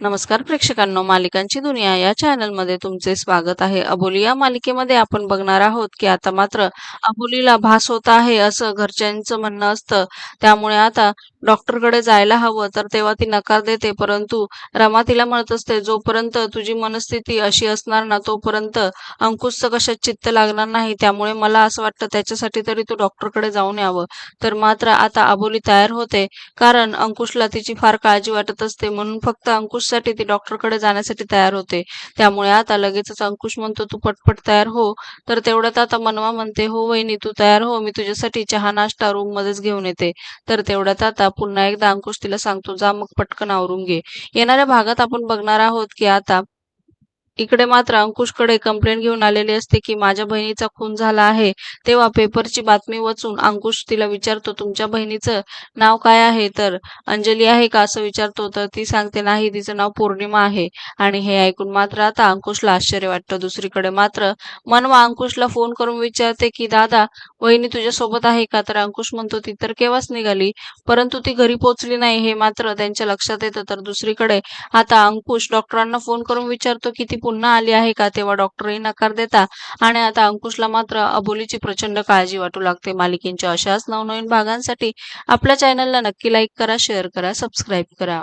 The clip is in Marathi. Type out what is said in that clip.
नमस्कार प्रेक्षकांनो मालिकांची दुनिया या चॅनलमध्ये तुमचे स्वागत आहे. अबोली या मालिकेमध्ये आपण बघणार आहोत की आता मात्र अबोलीला भास होत आहे असं घरच्यांचं म्हणणं असतं. त्यामुळे आता डॉक्टरकडे जायला हवं तर तेव्हा ती नकार देते. परंतु रमा तिला म्हणत असते जोपर्यंत तुझी मनस्थिती अशी असणार ना तोपर्यंत अंकुशचं कशात चित्त लागणार नाही. त्यामुळे मला असं वाटतं त्याच्यासाठी तरी तू डॉक्टरकडे जाऊन यावं. तर मात्र आता अबोली तयार होते कारण अंकुशला तिची फार काळजी वाटत असते. म्हणून फक्त अंकुशसाठी ती डॉक्टरकडे जाण्यासाठी तयार होते. त्यामुळे आता लगेचच अंकुश म्हणतो तू पटपट तयार हो. तर तेवढ्यात आता मनवा म्हणते हो वहिनी तू तयार हो. मी तुझ्यासाठी चहा नाश्ता रूम मध्येच घेऊन येते. तर तेवढ्यात आता आता पुन्हा एकदा अंकुश तिला सांगतो जा मग पटकन आवरून घे. येणाऱ्या भागात आपण बघणार आहोत की आता इकडे मात्र अंकुशकडे कंप्लेंट घेऊन आलेली असते की माझ्या बहिणीचा खून झाला आहे. तेव्हा पेपरची बातमी वाचून अंकुश तिला विचारतो तुमच्या बहिणीचं नाव काय आहे तर अंजली आहे का असं विचारतो. तर ती सांगते नाही तिचं नाव पौर्णिमा आहे. आणि हे ऐकून मात्र आता अंकुशला आश्चर्य वाटतं. दुसरीकडे मात्र मनवा अंकुशला फोन करून विचारते की दादा वहिनी तुझ्या सोबत आहे का तर अंकुश म्हणतो ती तर केव्हाच निघाली. परंतु ती घरी पोहोचली नाही. हे मात्र त्यांच्या लक्षात येतं. तर दुसरीकडे आता अंकुश डॉक्टरांना फोन करून विचारतो की ती पुन्हा आली आहे का तेव्हा डॉक्टरही नकार देता? आणि आता अंकुशला मात्र अबोलीची प्रचंड काळजी वाटू लागते. मालिकेंच्या अशाच नवनवीन भागांसाठी आपल्या चॅनलला नक्की लाईक करा शेअर करा सबस्क्राईब करा.